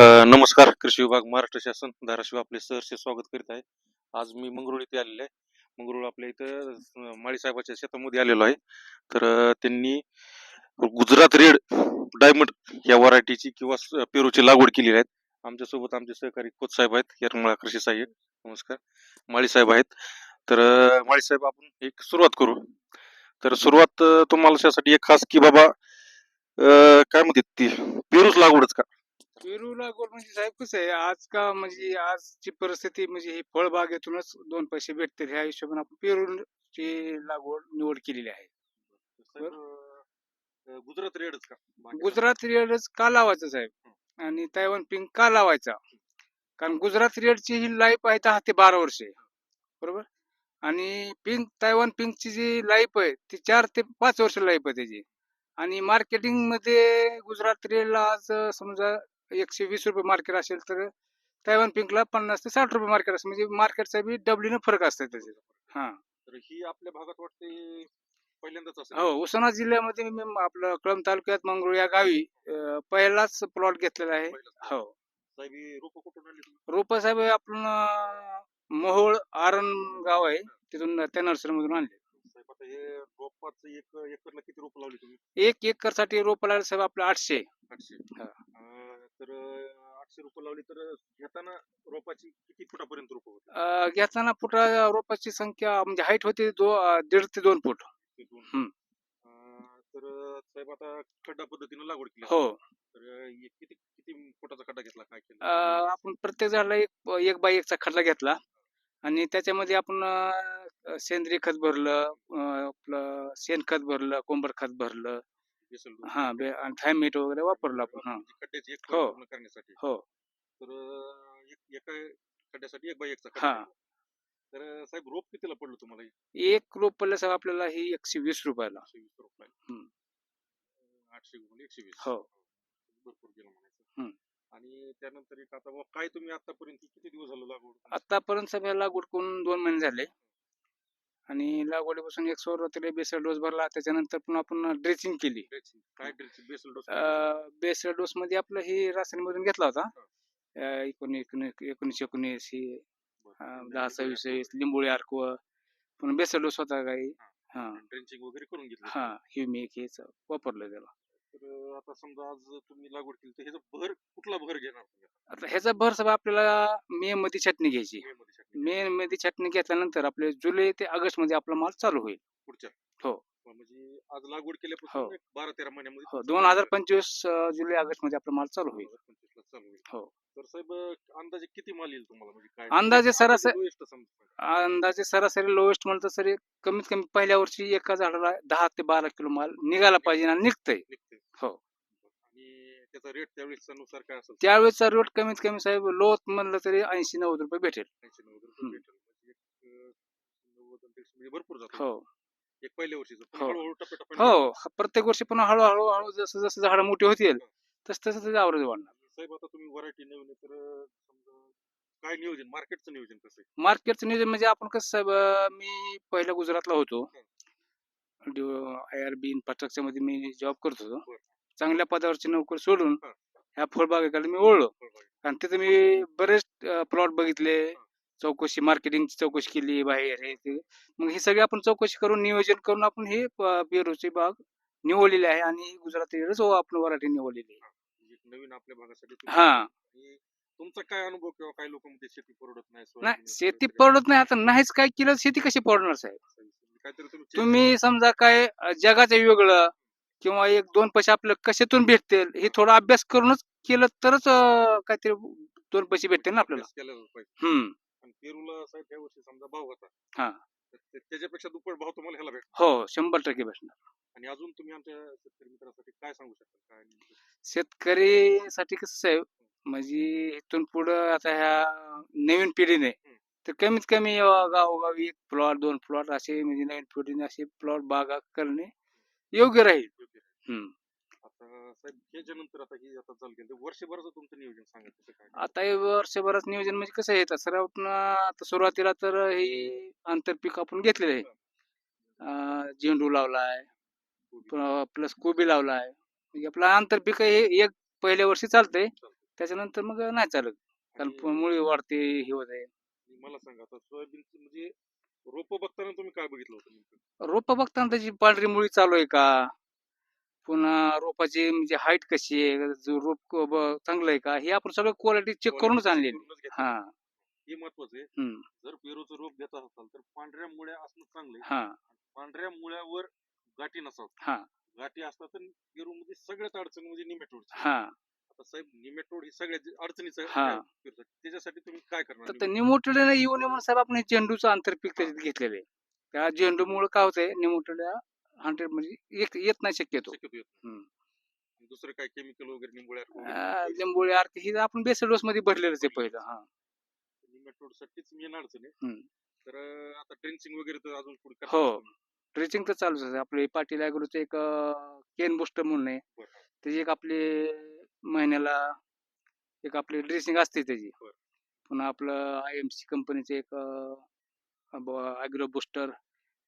नमस्कार कृषी विभाग महाराष्ट्र शासन धाराशिव आपले सहर्ष स्वागत करीत आहे. आज मी मंगरुळ इथे आलेलो आहे. मंगरुळ आपल्या इथं माळीसाहेबाच्या शेतामध्ये आलेलो आहे. तर त्यांनी गुजरात रेड डायमंड या व्हरायटीची किंवा पेरूची लागवड केलेली आहे. आमच्यासोबत आमचे सहकारी खोत साहेब आहेत यरमळा कृषी सहाय्यक. नमस्कार. माळी साहेब आहेत. तर माळीसाहेब माळी साहेब आपण एक सुरुवात करू. तर सुरुवात तुम्हाला त्यासाठी एक खास की बाबा काय म्हणतात ती? पेरूच लागवडच का? पेरू लागवड म्हणजे साहेब कसं आहे आज का म्हणजे आजची परिस्थिती म्हणजे ही फळबागेतूनच दोन पैसे भेटतील ह्या हिशोबाने आपण पेरूची लागवड निवड केलेली आहे. अ, गुजरात रेडच का? गुजरात रेडच का लावायचं साहेब? आणि तैवान पिंक का लावायचा? कारण गुजरात रेडची ही लाईफ आहे दहा ते बारा वर्षे. बरोबर? आणि पिंक तैवान पिंकची जी लाईफ आहे ती चार ते पाच वर्ष लाईफ आहे त्याची. आणि मार्केटिंगमध्ये गुजरात रेडला आज समजा एकशे वीस रुपये मार्केट असेल तर तैवान पिंकला पन्नास ते साठ रुपये मार्केट असेल म्हणजे मार्केटचा बी डबलीनं फरक असतो त्याचे हा. तर ही आपल्या भागात वाटते पहिल्यांदाच असेल. हो उस्मानाबाद जिल्ह्यामध्ये मी आपलं कळंब तालुक्यात मंगरुळ या गावी अं, पहिलाच प्लॉट घेतलेला आहे. हो. साहेब ही रोपं कुठून आणली तुम्ही? रोप साहेब आपण अं, मोहोळ आरण गाव आहे. तिथून त्या नर्सरी मधून आणले. आता हे रोपाचं एक एकरला किती रोप लावली तुम्ही? एक एकरसाठी रोप लागले साहेब आपलं आठशे. आठशे. हा. अं, तर अं, आठशे रोपं लावली तर घेताना रोपाची किती फुटापर्यंत रोप होती अं, घेताना फुटा रोपाची संख्या म्हणजे हाईट होती दो अं, दीड ते दोन फूट. तिथून हम्म. अं, तर साहेब आता खड्डा पद्धतीने लागवड केली हो. तर अं, हे किती किती फुटाचा खड्डा घेतला? काय केलं? अं, आपण प्रत्येक झाडाला एक एक बाय एकचा खड्डा घेतला. आणि त्याच्यामध्ये आपण सेंद्रिय खत भरलं आपलं शेणखत भरलं कोंबड खत भरलं. हा थायमेट वगैरे वापरलं आपण हा हो. हो तर अं, एक एका खड्ड्यासाठी एक बाय एकचा खड्डा हा. घेतला. तर अं, साहेब रोप कितीला पडलं तुम्हाला? एक रोप पडलं साहेब आपल्याला ही एकशे वीस रुपयाला आठशे एकशे वीस हो. भरपूर गेलं. आणि त्यानंतर एक आता काय तुम्ही आतापर्यंत किती दिवस झालं लागवड आतापर्यंत सगळ्या लागवड करून दोन महिने झाले. आणि लागवडीपासून एक सुरुवातीला बेसल डोस भरला त्याच्यानंतर पण आपण ड्रेसिंग केली. ड्रेसिंग काय dressing? Basal dose basal dose मध्ये आपलं ही रासायनिक मधून घेतला होता. अं, एकोणीस एकोणीस एकोणीस एकोणीस ही अं, दहा सव्वीस सव्वीस लिंबोळी अर्कव पण बेसल डोस होता काही. हा. ड्रेंचिंग वगैरे करून घेतलं हा ह्युमिक हेच वापरलं त्याला. तर आता समजा आज तुम्ही लागवड केली तर ह्याचा भर कुठला भर घेणार तुम्ही आता? ह्याचा भर सगळं आपल्याला मे मध्ये छाटणी घ्यायची मे मध्ये छाटणी. मे मध्ये छाटणी घेतल्यानंतर आपले जुलै ते ऑगस्टमध्ये आपला माल चालू होईल पुढच्या हो. म्हणजे आज लागवड केल्यापासून हो. एक बारा तेरा महिन्यामध्ये हो दोन हजार पंचवीस जुलै ऑगस्टमध्ये आपला माल चालू होईल 2025 ला चालू होईल हो. तर साहेब अंदाजे किती माल येईल तुम्हाला म्हणजे काय अंदाजे सरासरी- lowest समजा. अंदाजे सरासरी लोएस्ट म्हणलं तर सरी कमीत कमी पहिल्या वर्षी एका झाडाला दहा ते बारा किलो माल निघायला पाहिजे आणि निघतंय निघते हो. आणि त्याचा रेट त्यावेळेस नुसार काय असेल त्यावेळेसचा रेट कमीत कमी साहेब लोत म्हणलं तरी ऐंशी नव्वद रुपये भेटेल. 80 नव्वद रुपये हम्म. भेटेल. म्हणजे एक, अं, नव्वद आणि दीडशे म्हणजे भरपूर जातं. हो. एक पहिल्या वर्षीचं. पण हो. हळूहळू टप्प्याटप्प्याने हो. प्रत्येक वर्षी पुन्हा हळूहळू हळू जसं जसं झाडं मोठी होतील तस तसं त्याचं आवरेज वाढणार. साहेब आता तुम्ही व्हरायटी नवीन आहे तर अं, समजा काय नियोजन मार्केटचं नियोजन कसं आहे? मार्केटचं नियोजन म्हणजे आपण कसं साहेब अं, मी पहिल्या गुजरातला होतो. आय आर बी इन्फ्रास्ट्रक्चरमध्ये मी जॉब करत होतो. बरं. चांगल्या पदावरची नोकरी सोडून. ह्या फळबागेकडे मी ओळलो. आणि तिथे मी बरेच प्लॉट बघितले. चौकशी मार्केटिंगची चौकशी केली बाहेर हे ते. मग ही सगळी आपण चौकशी करून नियोजन करून आपण हे पेरूची बाग निवडलेली आहे आणि गुजराती आपण वराठी निवडलेली आहे. म्हणजे नवीन आपल्या भागासाठी हा. तुमचा काय अनुभव किंवा काही लोक मध्ये शेती परवडत नाही शेती. परवडत नाही. आता नाहीच काय केलं शेती कशी परवडणार साहेब? तुम्ही समजा काय जगाचं वेगळं किंवा एक दोन पैसे आपलं कशातून भेटतील हे थोडा अभ्यास करूनच केलं तरच काहीतरी दोन पैसे भेटतील ना आपल्याला. हम्म. पेरूला साहेब या वर्षी समजा भाव होता. हा. त्याच्यापेक्षा दुप्पट भाव तुम्हाला ह्याला भेट हो शंभर टक्के भेटणार. आणि अजून तुम्ही आमच्या शेतकरी मित्रासाठी काय सांगू शकता? काय नेमकं? शेतकरीसाठी कसं आहे म्हणजे इथून पुढं आता ह्या नवीन पिढीने तर कमीत कमी गावोगावी एक प्लॉट दोन प्लॉट असे म्हणजे नवीन पिढीने असे प्लॉट बागा करणे योग्य राहील. हम्म. आता साहेब आता ही आता चालू केलं. वर्षभराचं तुमचं नियोजन सांगा कसं काय? आता हे वर्षभरात नियोजन म्हणजे कसं आहे सर्वात आता सुरुवातीला तर ही आंतरपीक आपण घेतलेलं आहे. अं, झेंडू लावलाय प्लस कोबी लावलाय. म्हणजे आपलं आंतरपीक हे एक पहिल्या वर्षी चालतंय. त्याच्यानंतर मग नाही चालत. कारण आणि- मुळी वाढते हे होत आहे मला सांगा आता सोयाबीनचं म्हणजे रोप बघताना तुम्ही काय बघितलं होतं नेमकं? रोप बघताना त्याची पांढरी मुळी चालू आहे का? पुन्हा रोपाची म्हणजे हाईट कशी आहे? जो रोप क- ब- चांगलं आहे का? हे आपण सगळं क्वालिटी चेक करूनच Quality आणलेली. करूनच घेतलं. हा. हे महत्वाचं आहे. हम्म, जर पेरूचं रोप घेत असाल तर पांढऱ्या मुळ्या असणं चांगलं आहे. हा. पांढऱ्या मुळ्यावर गाठी नसावं. हा. गाठी असतात तर पेरू मध्ये सगळ्यात अडचण म्हणजे निमेटोड हा. आता साहेब निमेटोड ही सगळ्यात अडचणीचं हा. त्याच्यासाठी तुम्ही काय करणार तर निमोटोड्याला येऊ नये म्हणून साहेब आपण हे झेंडूचं आंतरपीक त्याच्यात घेतलेलं आहे त्या झेंडूमुळे काय होतंय निमोटोड्या हंड्रेड म्हणजे एक येत नाही शक्यतो शक्यतो येत नाही. हम्म. दुसरं काय केमिकल वगैरे निंबोळ्या आ, लिंबोळी आरती ही आपण बेसल डोस मध्ये भरलेलंच आहे पहिलं हा निमेटोड साठीच मेन अडचण आहे हम्म. तर अं, आता ड्रिंचिंग वगैरे तर अजून पुढे हो. ड्रेसिंग तर चालूच आहे आपले पाटील ॲग्रोचं एक केन बुस्टर म्हणून आहे बरं. त्याची एक आपली महिन्याला एक आपली ड्रेसिंग असते त्याची. पुन्हा आपलं आय एम सी कंपनीचं एक ॲग्रो बुस्टर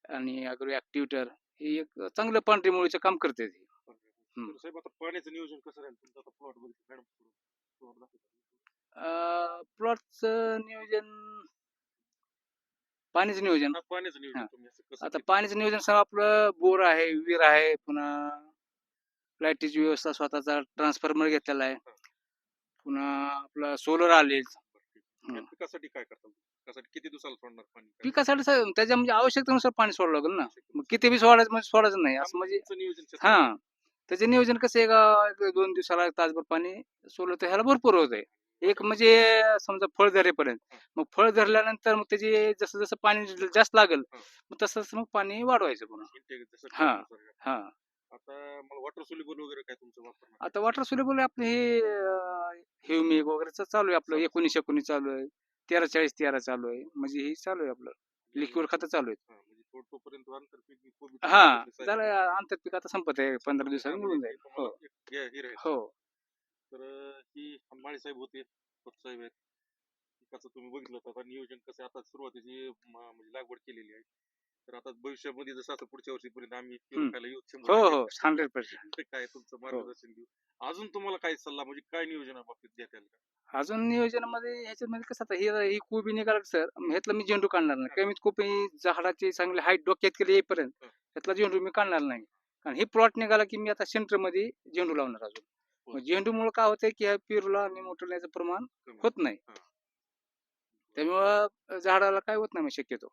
आणि ॲग्रो ॲक्टिव्हिटर हे एक चांगलं पांढरी मुळीचं काम करते ते. साहेब आता पाण्याचं नियोजन कसं राहील? तुमचं आता प्लॉट बघितलं मॅडम प्लॉट दाखवतो प्लॉटचं नियोजन पाणीचं नियोजन. पाण्याचं नियोजन. तुम्ही असं कसं आता? पाण्याचं नियोजन सगळं आपलं बोर आहे विहीर आहे पुन्हा लाईटीची व्यवस्था स्वतःचा ट्रान्सफॉर्मर घेतलेला आहे. पुन्हा आपला सोलर आले पिकासाठी काय करता पिकासाठी किती दिवसाला सोडणार पाणी? काय? पिकासाठी सा- त्याच्या म्हणजे आवश्यकतेनुसार पाणी सोडावं लागेल ना. मग किती बी सोडायचं म्हणजे सोडायचं नाही. असं म्हणजे तुमचं नियोजन हा. त्याचे नियोजन कसं आहे का? एक दोन दिवसाला तासभर पाणी सोडलं तर ह्याला भरपूर होत आहे. एक म्हणजे समजा फळ धरेपर्यंत मग फळ धरल्यानंतर मग त्याचे जसं जसं पाणी जास्त लागेल मग तसं तसं मग पाणी वाढवायचं पुन्हा. Intake जसं हा. हा. आता मला वॉटर सोल्युबल वगैरे काय तुमचं आता वॉटर सोलेबल आपलं हे ह्युमिक वगैरे चालू आहे आपलं एकोणीस एकोणीस चालू आहे. तेरा चाळीस तेरा चालू आहे. म्हणजे हे चालू आहे आपलं. लिक्विड खतं चालू आहेत. हा, म्हणजे तो- तोपर्यंत आंतरपीक बी कोबी हा दिसायचं. झालं आंतरपीक आता संपत आहे पंधरा दिवसांनी निघून म्हणजे जाईल. तुम्हाला हो. एक हे- हे राहील. हो. तर अं, ही माळी साहेब होते खोत साहेब आहेत. पिकाचं तुम्ही बघितलं होतं आता नियोजन कसं आहे, आता सुरुवातीची म- म्हणजे लागवड केलेली आहे. तर आता भविष्यामध्ये जसं असं पुढच्या वर्षीपर्यंत आम्ही पेरू हम्म. खायला येऊ शंभर हो टक्के. हो हंड्रेड पर्सेंट ते काय तुमचं मार्गदर्शन घेऊ अजून तुम्हाला काय सल्ला म्हणजे काय नियोजन बाबतीत देता येईल का अजून नियोजनामध्ये ह्याच्यामध्ये कसं आता हे ही कोबी निघाला सर ह्यातला मी झेंडू काढणार नाही कमीत कमी झाडाची चांगली हाईट डोक्यात केली येईपर्यंत हं. त्यातला झेंडू मी काढणार नाही कारण हे प्लॉट निघाला की मी आता सेंटरमध्ये झेंडू लावणार अजून हो. झेंडूमुळे काय होतंय की ह्या पेरूला आणि मोठं प्रमाण. होत नाही हा. त्यामुळं झाडाला काय होत नाही मग शक्यतो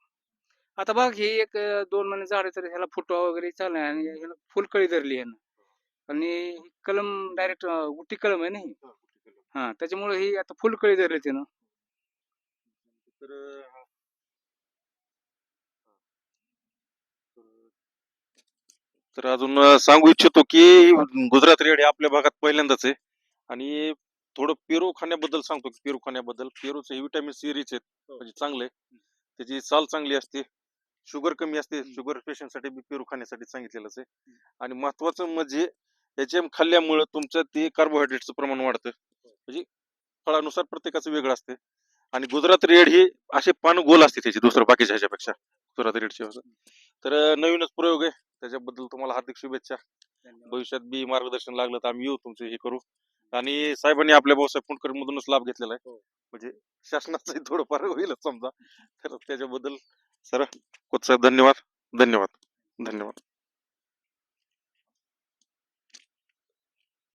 आता बघ हे एक दोन महिने झाड आहे तर ह्याला फुटवा वगैरे चालू आणि ह्याला फुलकळी धरली आहे आणि ही कलम डायरेक्ट उटी कलम आहे ना ही? हा. हा त्याच्यामुळे ही आता फुलकळी धरली त्यानं. तर हा. हा. तर- अजून अं, सांगू इच्छितो की गुजरात रेड हे आपल्या भागात पहिल्यांदाच आहे. आणि थोडं पेरू खाण्याबद्दल सांगतो की पेरू खाण्याबद्दल. पेरूचं हे विटॅमिन सी रिच आहेत. म्हणजे चांगलं आहे. त्याची चाल चांगली असते. शुगर कमी असते शुगर पेशंटसाठी बी पेरू खाण्यासाठी सांगितलेलंच आहे. आणि महत्वाचं म्हणजे याच्या खाल्ल्यामुळं तुमचं ते कार्बोहायड्रेटचं प्रमाण वाढतं. म्हणजे फळानुसार प्रत्येकाचं वेगळं असते. आणि गुजरात रेड ही असे पान गोल असते त्याची दुसरं बाकीच्या ह्याच्यापेक्षा. गुजरात रेडची तर नवीनच प्रयोग आहे. त्याच्याबद्दल तुम्हाला हार्दिक शुभेच्छा. भविष्यात बी मार्गदर्शन लागलं तर आम्ही येऊ तुमचं हे करू. आणि साहेबांनी आपल्या भाऊसाहेब फुंडकर मधूनच लाभ घेतलेला आहे. म्हणजे शासनाचं थोडंफार होईलच समजा. तर त्याच्याबद्दल सर खूप सर धन्यवाद. धन्यवाद. धन्यवाद.